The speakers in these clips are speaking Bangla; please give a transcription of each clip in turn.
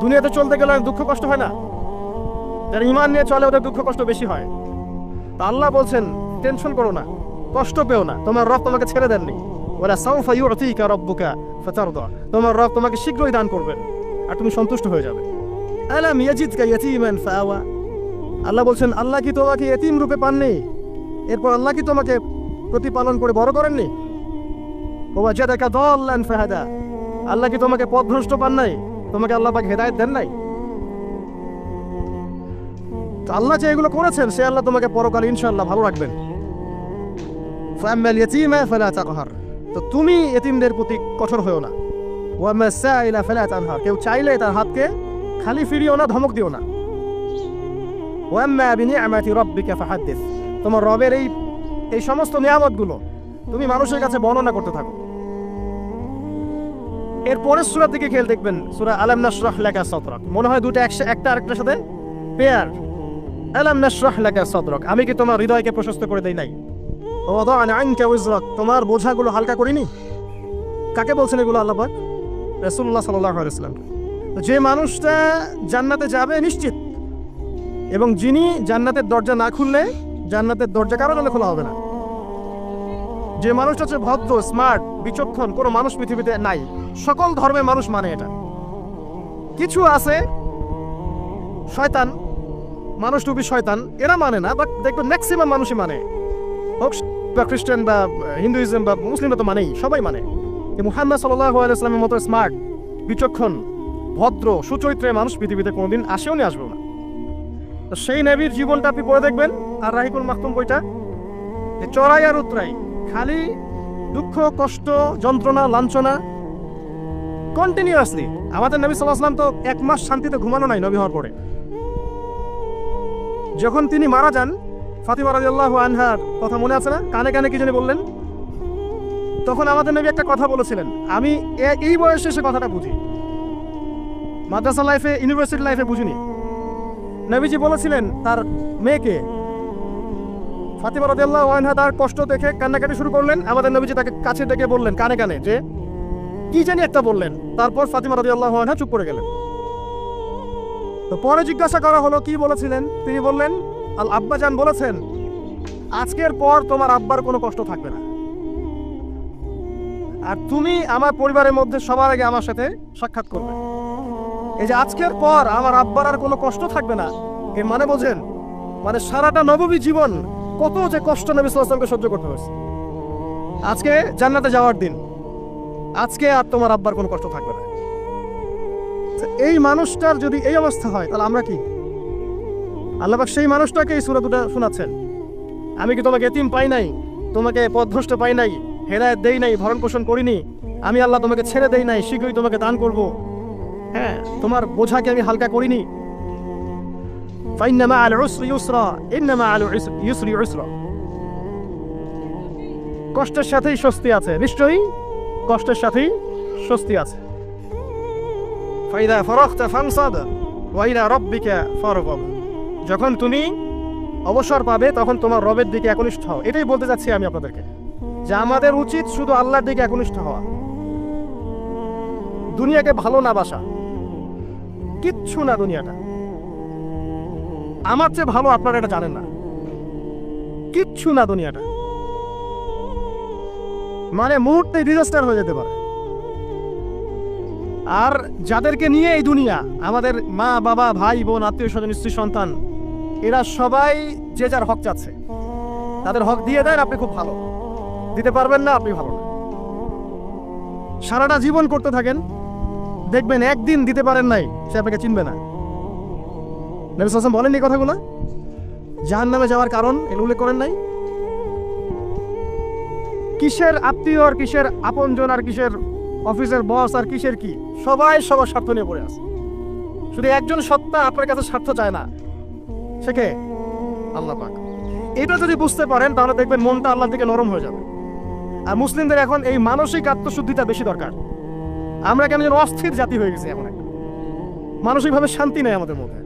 দুনিয়াতে চলতে গেলে দুঃখ কষ্ট হয় না? যারা ইমান নিয়ে চলে, ওদের দুঃখ কষ্ট বেশি হয়। তা আল্লাহ বলছেন, টেনশন করো না, কষ্ট পেও না। তোমার রব তোমাকে ছেড়ে দেননি। ওরা সাউফা ইউতিকা রব্বুকা ফাতারদা। তোমার রব তোমাকে শীঘ্রই দান করবেন, আর তুমি সন্তুষ্ট হয়ে যাবে। আলাম ইয়াজিদকা ইয়াতীমান ফাআওয়া আল্লাহ বলছেন, আল্লাহ কি তোমাকে এতিম রূপে পাননি? এরপর আল্লাহ কি তোমাকে প্রতিপালন করে বড় করেননি? ওয়া জাদাকা দাল্লান ফাহাদা। আল্লাহ কি তোমাকে পথভ্রষ্ট পান নাই? তোমাকে আল্লাহ পাক হেদায়েত দেন নাই? আল্লাহ যে এগুলো করেছেন, সে আল্লাহ তোমাকে পরকালে ইনশাআল্লাহ ভালো রাখবেন। ফাম্মাল ইয়াতীমা ফালা তাকহার। তো তুমি এতিমদের প্রতি কঠোর হয়েও না। ওয়া মাসাইলা ফালা তানহার। কেউ চাইলে তার হাতকে খালি ফিরিও না, ধমক দিও না। তোমার রবের এই এই সমস্ত নিয়ামতগুলো তুমি মানুষের কাছে বর্ণনা করতে থাকো। এর পরের সূরার দিকে খেয়াল দেখবেন, সুরা আলাম নাশরাহ লেখা সতরক মনে হয় দুটো একটা আরেকটার সাথে পেয়ার আলাম নাশরাহ লাকা সাদরাক। আমি কি তোমার হৃদয়কে প্রশস্ত করে দেই নাই? তোমার বোঝাগুলো হালকা করিনি? কাকে বলছেন এগুলো আল্লাহ আলাইহি ওয়াসাল্লাম। যে মানুষটা জান্নাতে যাবে নিশ্চিত, এবং যিনি জান্নাতের দরজা না খুললে জান্নাতের দরজা কারও খোলা হবে না। যে মানুষটা হচ্ছে ভদ্র স্মার্ট বিচক্ষণ, কোনো মানুষ পৃথিবীতে নাই। সকল ধর্মের মানুষ মানে এটা। কিছু আছে, শয়তান, মানুষ টুপি শয়তান, এরা মানে না বাট দেখবেন ম্যাক্সিমাম মানুষই মানে। হোক, বা খ্রিস্টান, বা হিন্দুইজম, বা মুসলিমরা তো মানেই, সবাই মানে। মুহাম্মদ সাল্লাল্লাহু সাল্লামের মতো স্মার্ট বিচক্ষণ, ভদ্র, সুচরিত্রের মানুষ পৃথিবীতে কোনোদিন আসেও নি, আসবেও না। তো সেই নবীর জীবনটা আপনি পড়ে দেখবেন, আর রাহিকুল মাহতুম বইটা চড়াই আর উতরাই খালি দুঃখ, কষ্ট, যন্ত্রণা, লাঞ্ছনা। কন্টিনিউয়াসলি আমাদের নবী সাল্লাহ তো এক মাস শান্তিতে ঘুমানো নাই নবী হওয়ার পরে। যখন তিনি মারা যান, ফাতিমা রাদিয়াল্লাহু আনহার কথা মনে আছে না? কানে কানে কি জানি বললেন? তখন আমাদের নবী একটা কথা বলেছিলেন, আমি এই বয়সে সে কথাটা বুঝি। মাদ্রাসা লাইফে ইউনিভার্সিটি লাইফে বুঝিনি। নবীজি বলেছিলেন, তার মেয়েকে ফাতিমা রাদিয়াল্লাহু আনহা তার কষ্ট দেখে কান্নাকাটি শুরু করলেন। আমাদের নবীজি তাকে কাছে ডেকে বললেন, কানে কানে, যে, কি জানি একটা বললেন? তারপর ফাতিমা রাদিয়াল্লাহু আনহা চুপ করে গেলেন। তো পরে জিজ্ঞাসা করা হলো, কি বলেছিলেন? তিনি বললেন, আল আব্বাজান বলেছেন, আজকের পর তোমার আব্বার কোনো কষ্ট থাকবে না। আর তুমি আমার পরিবারের মধ্যে সবার আগে আমার সাথে সাক্ষাৎ করবে। এই যে আজকের পর আমার আব্বার আর কোনো কষ্ট থাকবে না, এর মানে বোঝেন মানে সারাটা নবমী জীবন কত যে কষ্ট নবী সাল্লামকে সহ্য করতে হয়েছে। আজকে জান্নাতে যাওয়ার দিন। আজকে আর তোমার আব্বার কোনো কষ্ট থাকবে না। এই মানুষটার যদি এই অবস্থা হয়, তাহলে আমরা কি? আল্লাহবাক সেই মানুষটাকে এই সুরা দুটা শোনাচ্ছেন। আমি কি তোমাকে এতিম পাই নাই? তোমাকে পথভ্রষ্ট পাই নাই? হেদায়ত দেই নাই? ভরণ পোষণ করিনি? আমি আল্লাহ তোমাকে ছেড়ে দেই নাই? শীঘ্রই তোমাকে দান করব। হ্যাঁ তোমার বোঝাকে আমি হালকা করিনি? ফাইন্নামা আল উসরি ইউসরা ইন্নামা আল ইউসরি ইউসরা কষ্টের সাথেই স্বস্তি আছে, নিশ্চয়ই? কষ্টের সাথেই স্বস্তি আছে। ফাইদা ফরখতা ফানসাদ ওয়াইলা রব্বিকা ফারগব যখন তুমি অবসর পাবে, তখন তোমার রবের দিকে একনিষ্ঠ হও। এটাই বলতে যাচ্ছি আমি আপনাদেরকে। যে আমাদের উচিত শুধু আল্লাহর দিকে একনিষ্ঠ হওয়া। দুনিয়াকে ভালো না বাসা। কিচ্ছু না দুনিয়াটা। আমার চেয়ে ভালো আপনারা এটা জানেন না। কিচ্ছু না দুনিয়াটা। মানে মুহূর্তে ডিজাস্টার হয়ে যেতে পারে। আর যাদেরকে নিয়ে এই দুনিয়া, আমাদের মা, বাবা, ভাই, বোন, আত্মীয় স্বজন, স্ত্রী, সন্তান, এরা সবাই যে যার হক চাচ্ছে। তাদের হক দিয়ে দেন, আপনি খুব ভালো। দিতে পারবেন না, আপনি ভালো না। সারাটা জীবন করতে থাকেন, দেখবেন একদিন দিতে পারেন নাই, সে আপনাকে চিনবে না। নবী সাল্লাম বলেন এই কথাগুলো? জাহান নামে যাওয়ার কারণ এগুলো উল্লেখ করেন নাই? কিসের আত্মীয় আর কিসের আপনজন আর কিসের অফিসের বস আর কিসের কি? সবাই সবার স্বার্থ নিয়ে পড়ে আছে। শুধু একজন সত্তা আপনার কাছে স্বার্থ চায় না। কে? আল্লাহ পাক। এটা যদি বুঝতে পারেন, তাহলে দেখবেন মনটা আল্লাহ থেকে নরম হয়ে যাবে। আর মুসলিমদের এখন এই মানসিক আত্মশুদ্ধিটা বেশি দরকার। আমরা কেন যেন অস্থির জাতি হয়ে গেছি এখন একটা। মানসিকভাবে শান্তি নেই আমাদের মধ্যে।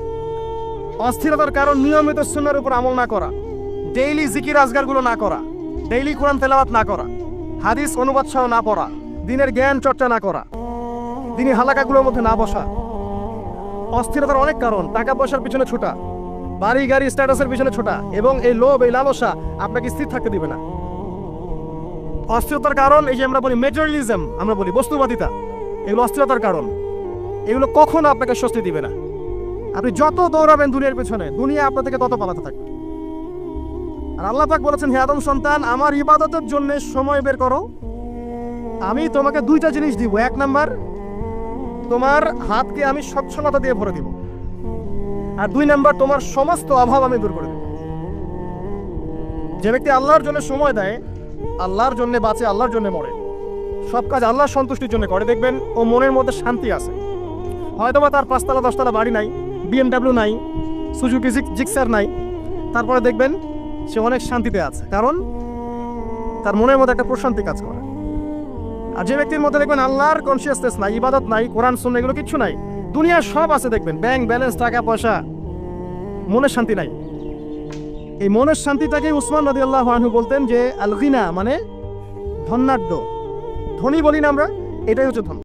অস্থিরতার কারণ নিয়মিত সুন্নার উপর আমল না করা ডেইলি জিকির আজগারগুলো না করা ডেইলি কোরআন তেলাওয়াত না করা, হাদিস অনুবাদ সহ না পড়া, দিনের জ্ঞান চর্চা না করা দিনী হালাকাগুলোর মধ্যে না বসা। অস্থিরতার অনেক কারণ, টাকা পয়সার পিছনে ছোটা, বাড়ি গাড়ি স্ট্যাটাসের পিছনে ছোটা এবং এই লোভ, এই লালসা আপনাকে স্থির থাকতে দিবে না। অস্থিরতার কারণ, এই যে আমরা বলি মেটেরিয়ালিজম আমরা বলি বস্তুবাদিতা, এগুলো অস্থিরতার কারণ। এগুলো কখনো আপনাকে স্বস্তি দিবে না। আপনি যত দৌড়াবেন দুনিয়ার পেছনে, দুনিয়া আপনার থেকে তত পালাতে থাকবে। আর আল্লাহ পাক বলেছেন, হে আদম সন্তান, আমার ইবাদতের জন্য সময় বের করো। আমি তোমাকে দুইটা জিনিস দিব। এক নাম্বার, তোমার হাতকে আমি স্বচ্ছলতা দিয়ে ভরে দিব। আর দুই নাম্বার, তোমার সমস্ত অভাব আমি দূর করে দেব। যে ব্যক্তি আল্লাহর জন্য সময় দেয়, আল্লাহর জন্য বাঁচে, আল্লাহর জন্য মরে। সব কাজ আল্লাহর সন্তুষ্টির জন্য করে। দেখবেন, ও মনের মধ্যে শান্তি আছে। হয়তোবা তার পাঁচতলা, দশতলা বাড়ি নাই। বিএমডাব্লিউ নাই সুজুকি জিক্সার নাই। তারপরে দেখবেন সে অনেক শান্তিতে আছে, কারণ তার মনের মধ্যে একটা প্রশান্তি কাজ করে। আর যে ব্যক্তির মধ্যে দেখবেন আল্লাহর কনসিয়াসনেস নাই, ইবাদত নাই, কোরআন শুনে এগুলো কিচ্ছু নাই, দুনিয়ার সব আছে দেখবেন ব্যাংক ব্যালেন্স টাকা পয়সা, মনের শান্তি নাই। এই মনের শান্তিটাকে উসমান রাদি আল্লাহ আনহু বলতেন যে আলগিনা মানে ধন্যাঢ্য ধনী বলি না আমরা, এটাই হচ্ছে ধন।